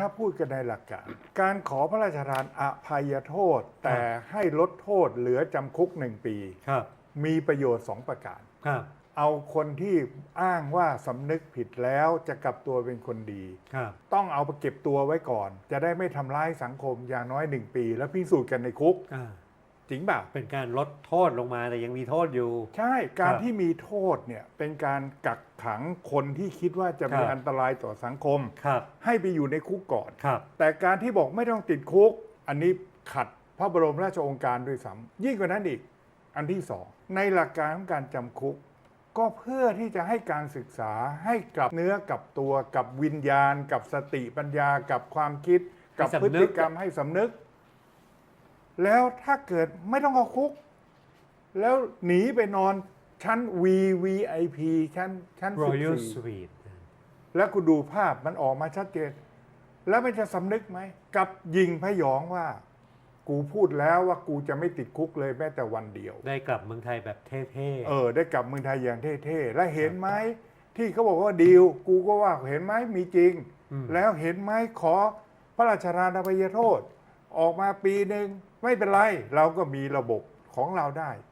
ถ้าพูดกันในหลักการ การขอพระราชทานอภัยโทษ แต่ให้ลดโทษเหลือจำคุกหนึ่งปี ครับ มีประโยชน์สองประการ ครับ เอาคนที่อ้างว่าสำนึกผิดแล้วจะกลับตัวเป็นคนดี ครับ ต้องเอาไปเก็บตัวไว้ก่อน จะได้ไม่ทำร้ายสังคมอย่างน้อยหนึ่งปี แล้วพิสูจน์กันในคุก อ่า จริงเปล่าเป็นการลดโทษลงมาแต่ยังมีโทษอยู่ ใช่การครับที่มีโทษเนี่ยเป็นการกักขังคนที่คิดว่าจะมีครับ อันตรายต่อสังคม ครับให้ไปอยู่ในคุกก่อน ครับ แต่การที่บอกไม่ต้องติดคุก อันนี้ขัดพระบรมราชโองการด้วยซ้ำยิ่งกว่านั้นอีก อันที่สองในหลักการของการจำคุก ก็เพื่อที่จะให้การศึกษาให้กลับเนื้อกลับตัวกับวิญญาณ กับสติปัญญา กับความคิด กับให้พฤสำนึก ติกรรมให้สำนึก แล้วถ้าเกิดไม่ต้องเข้าคุก แล้วหนีไปนอนชั้น VVIP ชั้นชั้น Royal 14 Suite แล้วคุณดูภาพมันออกมาชัดเจน แล้วมันจะสำนึกไหม กับยิงพยองว่า กูพูดแล้วว่ากูจะไม่ติดคุกเลยแม้แต่วันเดียว ได้กลับเมืองไทยแบบเท่เออ ได้กลับเมืองไทยอย่างเท่ๆ และเห็นไหมที่เขาบอกว่าดีลกูก็ว่าเห็นไหมมีจริงอืมแล้วเห็นไหมขอพระราชทานอภัยโทษ ออกมาปีหนึ่งไม่เป็นไร เราก็มีระบบของเราได้